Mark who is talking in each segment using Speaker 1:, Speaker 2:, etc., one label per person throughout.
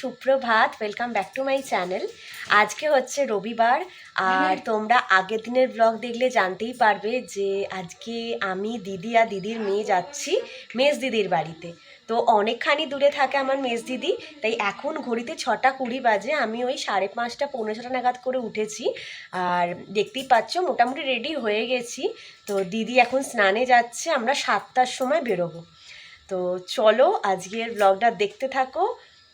Speaker 1: সুপ্রভাত welcome back to my channel আজকে হচ্ছে রবিবার আর তোমরা আগের দিনের ব্লগ দেখলে জানতেই পারবে যে আজকে আমি দিদি আর দিদির মেয়ে যাচ্ছি মেজ দিদির বাড়িতে। তো অনেকখানি দূরে থাকে আমার মেজ দিদি তাই এখন ঘড়িতে ছটা কুড়ি বাজে আমি ওই সাড়ে পাঁচটা পৌনে ছটা নাগাদ করে উঠেছি। আর দেখতেই পাচ্ছ মোটামুটি রেডি হয়ে গেছি। তো দিদি এখন স্নানে যাচ্ছে আমরা সাতটার সময় বেরোবো। তো চলো আজকের ব্লগটা দেখতে থাকো।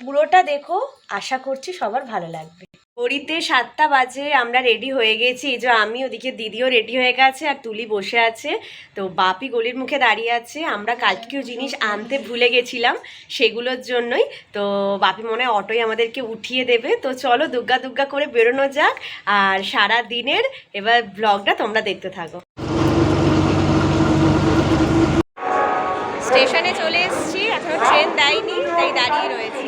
Speaker 1: পুরোটা দেখো, আশা করছি সবার ভালো লাগবে। ঘড়িতে সাতটা বাজে, আমরা রেডি হয়ে গেছি। এই যে আমি, ওদিকে দিদিও রেডি হয়ে গেছে আর তুলি বসে আছে। তো বাপি গলির মুখে দাঁড়িয়ে আছে। আমরা কালকেও জিনিস আনতে ভুলে গেছিলাম, সেগুলোর জন্যই। তো বাপি মনে অটোই আমাদেরকে উঠিয়ে দেবে। তো চলো দুগ্গা দুগ্গা করে বেরোনো যাক। আর সারা দিনের এবার ব্লগটা তোমরা দেখতে থাকো। স্টেশনে চলে এসেছি, এখনও ট্রেন দেয়নি, তাই দাঁড়িয়ে রয়েছি।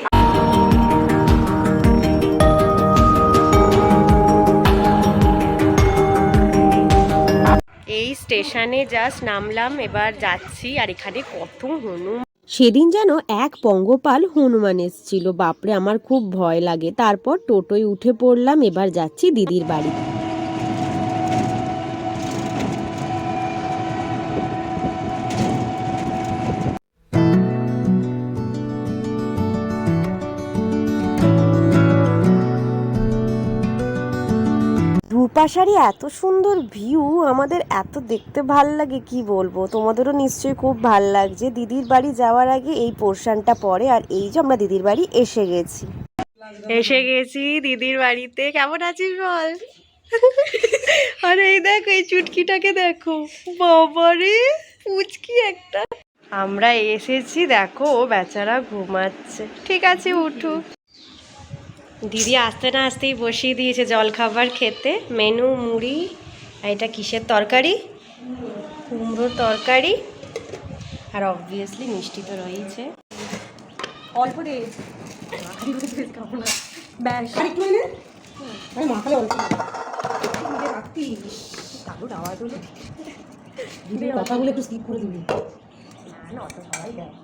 Speaker 1: স্টেশনে জাস্ট নামলাম, এবার যাচ্ছি, আর এখানে কত হনুমান।
Speaker 2: সেদিন যেন এক পঙ্গপাল হনুমান এসছিল। বাপরে, আমার খুব ভয় লাগে। তারপর টোটোয় উঠে পড়লাম, এবার যাচ্ছি দিদির বাড়ি রূপাশারি এত সুন্দর ভিউ আমাদের এত দেখতে ভালো লাগে, কি বলব? তোমাদেরও নিশ্চয়ই খুব ভালো লাগছে। দিদির বাড়ি যাওয়ার আগে এই পোর্শনটা পরে, আর এই যে আমরা দিদির বাড়ি এসে গেছি।
Speaker 1: এসে গেছি দিদির বাড়িতে। কেমন আছিস বল? আরে এই দেখো, এই চুটকিটাকে দেখো। বাবারে উচকি একটা। আমরা এসেছি, দেখো বেচারা ঘুমাচ্ছে। ঠিক আছে, উঠু। দিদি আসতে না আসতেই বসিয়ে দিয়েছে জল খাবার খেতে। মেনু, মুড়ি এটা কিসের তরকারি? কুমড়োর তরকারি। আর অবভিয়াসলি মিষ্টি তো রয়েছে অল্প
Speaker 3: কথাগুলো একটু স্কিপ করে দিবি।
Speaker 1: না অত সবাই দেয়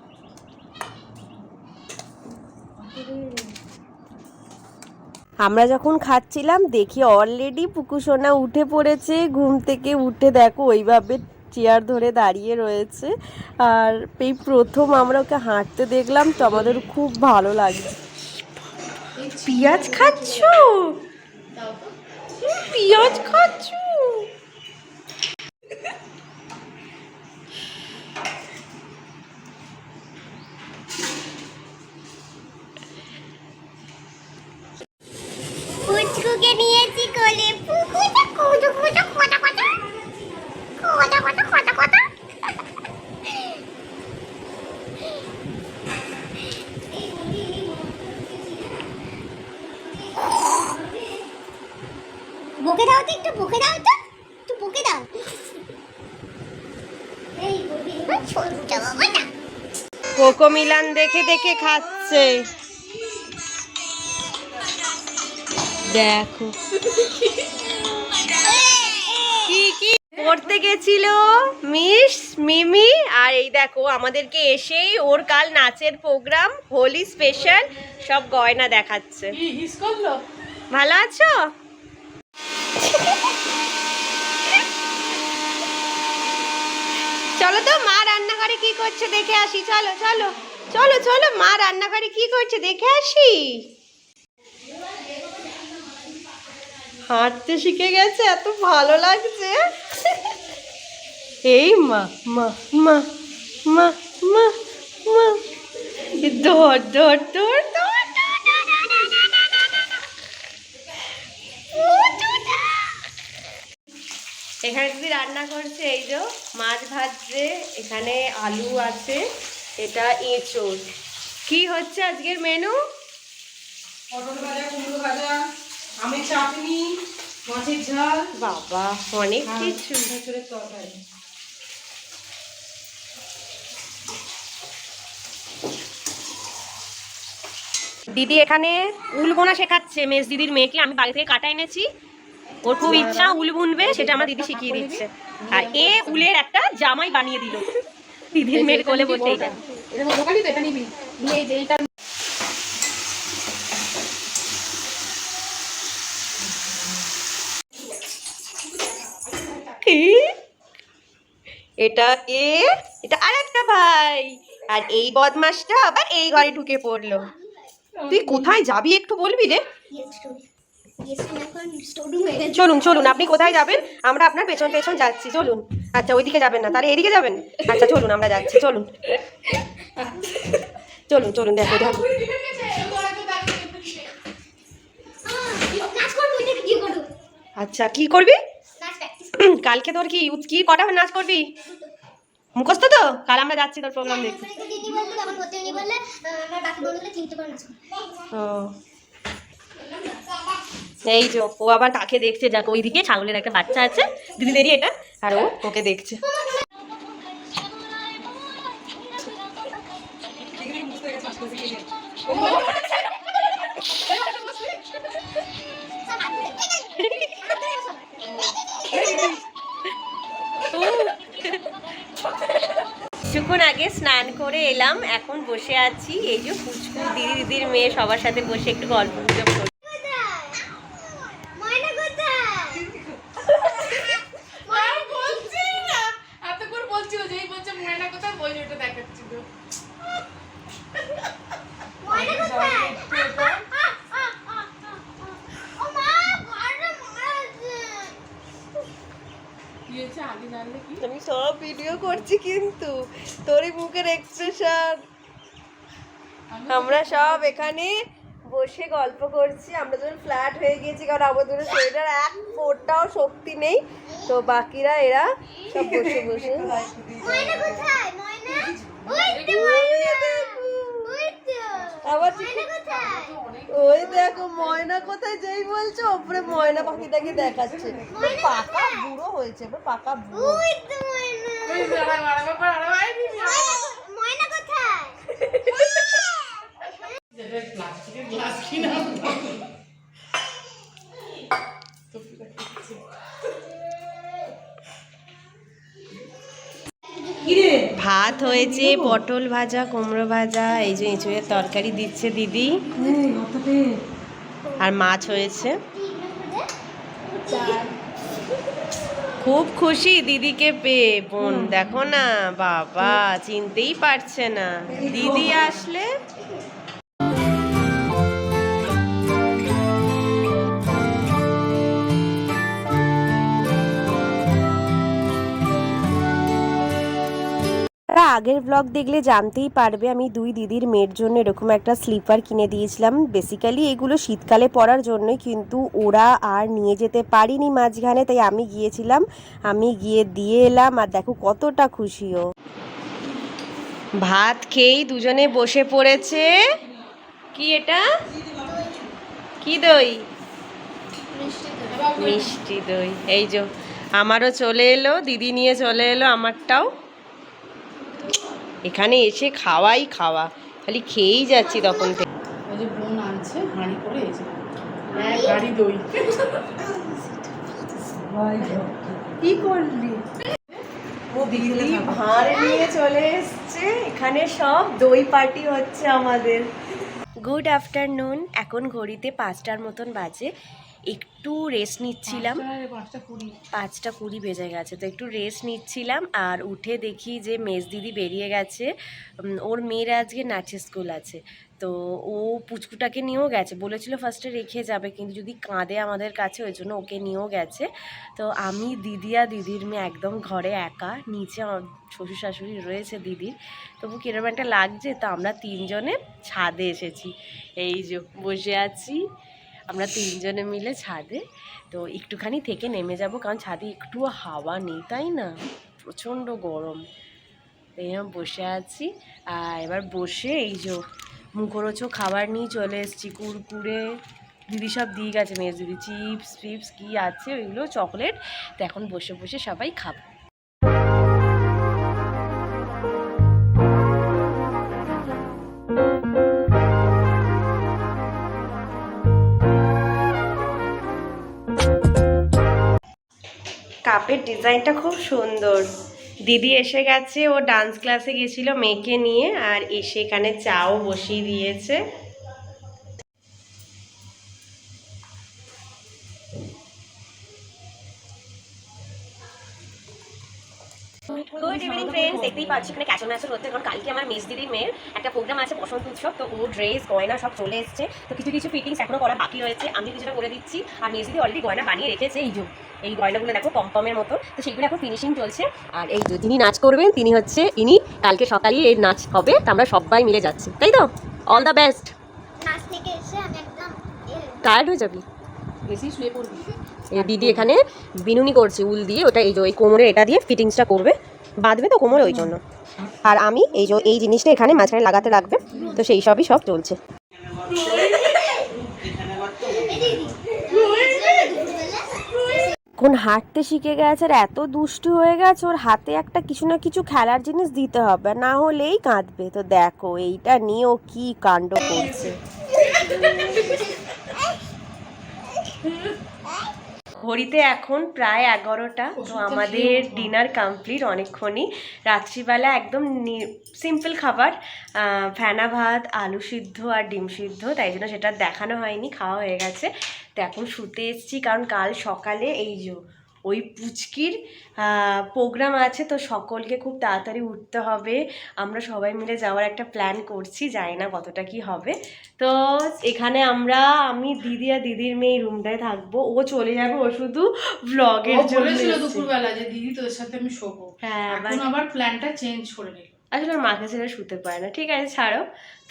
Speaker 2: আমরা যখন খাচ্ছিলাম, দেখি অলরেডি পুকুসোনা উঠে পড়েছে। ঘুম থেকে উঠে দেখো, ওইভাবে চেয়ার ধরে দাঁড়িয়ে রয়েছে। আর এই প্রথম আমরা ওকে হাঁটতে দেখলাম তো আমাদের খুব ভালো লাগছে।
Speaker 1: পিঁয়াজ খাচ্ছ? পিঁয়াজ খাচ্ছ?
Speaker 4: পুচকুকে নিয়েছি কোলে। পুকুটা কটা বুকে দাও তো একটু, বুকে দাও তো। একটু বুকে দাও।
Speaker 1: কোকো মিলান দেখে দেখে খাচ্ছে। দেখো। কি কি? পড়তে গেছিল মিস মিমি আর এই দেখো আমাদেরকে এসেই ওর কাল নাচের প্রোগ্রাম হোলি স্পেশাল সব গয়না দেখাচ্ছে। ভালো আছো? চলো তো মা রান্নাঘরে কি করছে দেখে আসি। চলো চলো চলো চলো মা রান্নাঘরে কি করছে দেখে আসি। হাঁটতে শিখে গেছে এত ভালো লাগছে এই মা মা মা মা মা মা ধর ধর ধর এখানে যদি রান্না করছে এই যে মাছ ভাজছে এখানে আলু আছে এটা এঁচোড় কি হচ্ছে আজকের মেনু
Speaker 3: পটল ভাজা কুমড়ো ভাজা আমের চাটনি মাছের ঝাল।
Speaker 1: বাবা অনেক
Speaker 3: আর
Speaker 1: কিছু।
Speaker 3: তরকারি।
Speaker 1: দিদি এখানে উল বোনা শেখাচ্ছে মেজ দিদির মেয়েকে। আমি বাড়ি থেকে কাটা এনেছি। ওর খুব ইচ্ছা উল বুনবে সেটা আমার দিদি শিখিয়ে দিচ্ছে। আর এ উলের একটা জামাই বানিয়ে দিল। দিদির মেয়ের কোলে বসে এটা
Speaker 3: এটা দোকানই তো এটা নিবি নিয়ে এই যে এইটা
Speaker 1: এটা কে এটা আর একটা ভাই। আর এই বদমাসটা আবার এই ঘরে ঢুকে পড়ল। তুই কোথায় যাবি একটু বলবি রে? চলুন চলুন, আপনি কোথায় যাবেন? আমরা আপনার পেছন পেছন যাচ্ছি, চলুন। আচ্ছা ওইদিকে যাবেন না, তাহলে এদিকে যাবেন? আচ্ছা চলুন, আমরা যাচ্ছি, চলুন। চলুন চলুন, দেখো দেখো। আচ্ছা কি করবি? কালকে তোর কি কি কটা নাচ করবি? মুখস্থ তো? কাল আমরা যাচ্ছি তোর প্রোগ্রাম দেখতে। এই যে, ও আবার কাকে দেখছে? যাক ওইদিকে ছাগলের একটা বাচ্চা আছে। দিদিদেরই এটা। আর ও ওকে দেখছে। করে এলাম এখন বসে আছি। এই যে পুচকু দিদি দিদির মেয়ে সবার সাথে বসে একটু গল্প গুজব দেখাচ্ছি
Speaker 4: ময়না কোথায়
Speaker 5: আর বলছি না এতক্ষণ বলছিল যে এই বলছে ময়না কোথায় বই ওটা দেখাচ্ছিল
Speaker 4: ময়না কোথায় ও মা ঘরে মারাছে
Speaker 5: কি হয়েছে আগে জানলে কি
Speaker 1: আমি সব ভিডিও করছি কিন্তু। তোরই মুখের এক্সপ্রেশন আমরা সব এখানে বসে গল্প করছি। আমরা যখন ফ্ল্যাট হয়ে গিয়েছি কারণ আমাদের সোয়েটার এক ফোরটাও শক্তি নেই। তো বাকিরা এরা সব বসে বসে
Speaker 4: ময়না কোথায় ময়না ওই তো ময়না ওই তো
Speaker 1: আবার ওই দেখো ময়না কোথায়? যেই বলছো ওপরে ময়না পাখিটাকে দেখাচ্ছে। পাকা বুড়ো হয়েছে পাকা বুড়ো
Speaker 4: ওই তো ময়না
Speaker 5: ওই দাঁড়া, দাঁড়া, বাবা, দাঁড়া, এই দিদি, দাঁড়া।
Speaker 4: ময়না কোথায়
Speaker 5: যেটা প্লাস্টিকের গ্লাস কিনা
Speaker 1: ভাত হয়েছে পটল ভাজা কুমড়ো ভাজা এই যে এঁচুড়ের তরকারি দিচ্ছে দিদি। আর মাছ হয়েছে। খুব খুশি দিদিকে পেয়ে বোন। দেখো না বাবা চিনতেই পারছে না। দিদি আসলে
Speaker 6: আগের ব্লগ দেখলে জানতেই পারবে, আমি দুই দিদির মেয়ের জন্য এরকম একটা স্লিপার কিনে দিয়েছিলাম। বেসিক্যালি এগুলো শীতকালে পরার জন্যই কিন্তু ওরা আর নিয়ে যেতে পারিনি মাঝখানে, তাই আমি গিয়েছিলাম, আমি গিয়ে দিয়ে এলাম আর দেখো কতটা খুশিও
Speaker 1: ভাত খেয়েই দুজনে বসে পড়েছে। কি এটা? কি দই? মিষ্টি দই। এই যে, আমারও চলে এলো, দিদি নিয়ে চলে এলো আমারটাও। এখানে এসে খাওয়াই খাওয়া। খালি খেয়েই যাচ্ছি তখন থেকে।
Speaker 5: ওই যে বোন আনছে হাঁড়ি করে গাড়ি দই।
Speaker 1: কি করলি? দিদি ভাঁড় নিয়ে চলে এসছে। এখানে সব দই পার্টি হচ্ছে আমাদের। গুড আফটারনুন এখন ঘড়িতে পাঁচটার মতন বাজে। একটু রেস্ট নিচ্ছিলাম।
Speaker 5: পাঁচটা- কুড়ি
Speaker 6: বেজে গেছে, তো একটু রেস্ট নিচ্ছিলাম আর উঠে দেখি যে মেজ দিদি বেরিয়ে গেছে। ওর মেয়ের আজকে নাচের স্কুল আছে, তো ও পুচকুটাকে নিয়েও গেছে। বলেছিল ফার্স্টে রেখে যাবে, কিন্তু যদি কাঁদে আমাদের কাছে, ওই জন্য ওকে নিয়েও গেছে। তো আমি, দিদি আর দিদির মেয়ে একদম ঘরে একা, নিচে আমার শ্বশুর শাশুড়ি রয়েছে দিদির। তবু কিরম একটা লাগছে, তো আমরা তিনজনে ছাদে এসেছি। এই যে, বসে আছি। আমরা তিনজনে মিলে ছাদে, তো একটুখানি থেকে নেমে যাব, কারণ ছাদে একটুও হাওয়া নেই, তাই না? প্রচণ্ড গরম। জন্য বসে আছি। আর এবার বসে এই যে মুখরোচো খাবার নিয়ে চলে এসেছি, কুরকুরে। দিদি সব দিয়ে গেছে মেজ দিদি চিপস ফিপস, কী আছে ওইগুলো, চকলেট। তো এখন বসে বসে সবাই খাব। কাপের ডিজাইনটা খুব সুন্দর। দিদি এসে গেছে, ও ডান্স ক্লাসে গেছিল মেয়েকে নিয়ে, আর এসে এখানে চাও বসিয়ে দিয়েছে।
Speaker 1: গুড ইভিনিং ফ্রেন্ডস দেখতেই পাচ্ছি এখানে ক্যাচল ম্যাচল হচ্ছে কারণ কালকে আমার মেজ দিদির মেয়ের একটা প্রোগ্রাম আছে বসন্ত উৎসব তো ও ড্রেস গয়না সব চলে এসছে। তো কিছু কিছু ফিটিংস এখনও করা বাকি রয়েছে আমি কিছুটা করে দিচ্ছি। আর মেজ দিদি অলরেডি গয়না বানিয়ে রেখেছে এই যে এই গয়নাগুলো দেখো পম্পমের মতো। তো সেইগুলো এখন ফিনিশিং চলছে। আর এই যে যিনি নাচ করবেন তিনি হচ্ছে ইনি কালকে সকালেই এই নাচ হবে তো আমরা সবাই মিলে যাচ্ছি তাই তো? অল দ্য বেস্ট
Speaker 4: নাচ থেকে এসে আমি একদম
Speaker 1: টায়ার্ড হয়ে যাবি।
Speaker 3: বেশি শুয়ে পড়বি।
Speaker 1: দিদি এখানে বিনুনি করছে উল দিয়ে ওটা এই যে ওই কোমরে এটা দিয়ে ফিটিংসটা করবে। বাঁধবে তো কোমরে ওই জন্য। আর আমি এই যে, এই জিনিসটা এখানে মাঝখানে লাগাতে রাখবে। তো সেই সবই সব চলছে।
Speaker 2: এখন হাঁটতে শিখে গেছে আর এত দুষ্টু হয়ে গেছে ওর হাতে একটা কিছু না কিছু খেলার জিনিস দিতে হবে, না হলেই কাঁদবে। তো দেখো, এইটা নিয়ে ও কি কাণ্ড করছে।
Speaker 1: ঘড়িতে এখন প্রায় এগারোটা। তো আমাদের ডিনার কমপ্লিট অনেকক্ষণই। রাত্রিবেলা একদম সিম্পল খাবার ফ্যানা ফেনা ভাত আলু সিদ্ধ আর ডিম সিদ্ধ। তাই জন্য সেটা দেখানো হয়নি খাওয়া হয়ে গেছে। তো এখন শুতে এসছি কারণ কাল সকালে এই যে ওই পুচকির প্রোগ্রাম আছে তো সকলকে খুব তাড়াতাড়ি উঠতে হবে। আমরা সবাই মিলে যাওয়ার একটা প্ল্যান করছি জানি না কতটা কি হবে। তো এখানে আমরা আমি দিদি আর দিদির মেয়ে রুমটায় থাকব। ও চলে যাবে ও শুধু ব্লগের জন্য
Speaker 5: দুপুরবেলা যে দিদি তোর সাথে আমি শোবো।
Speaker 1: হ্যাঁ
Speaker 5: আবার প্ল্যানটা চেঞ্জ করে নিল।
Speaker 1: আসলে ওর মাকে ছেড়ে শুতে পারে না। ঠিক আছে ছাড়ো।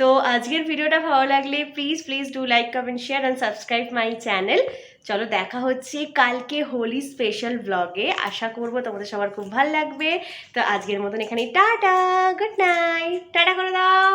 Speaker 1: তো আজকের ভিডিওটা ভালো লাগলে please please do like comment share and subscribe my channel চলো দেখা হচ্ছে কালকে হোলি স্পেশাল ব্লগে আশা করব তোমাদের সবার খুব ভালো লাগবে। তো আজকের মতন এখানে টাটা গুড নাইট টাটা করে দাও।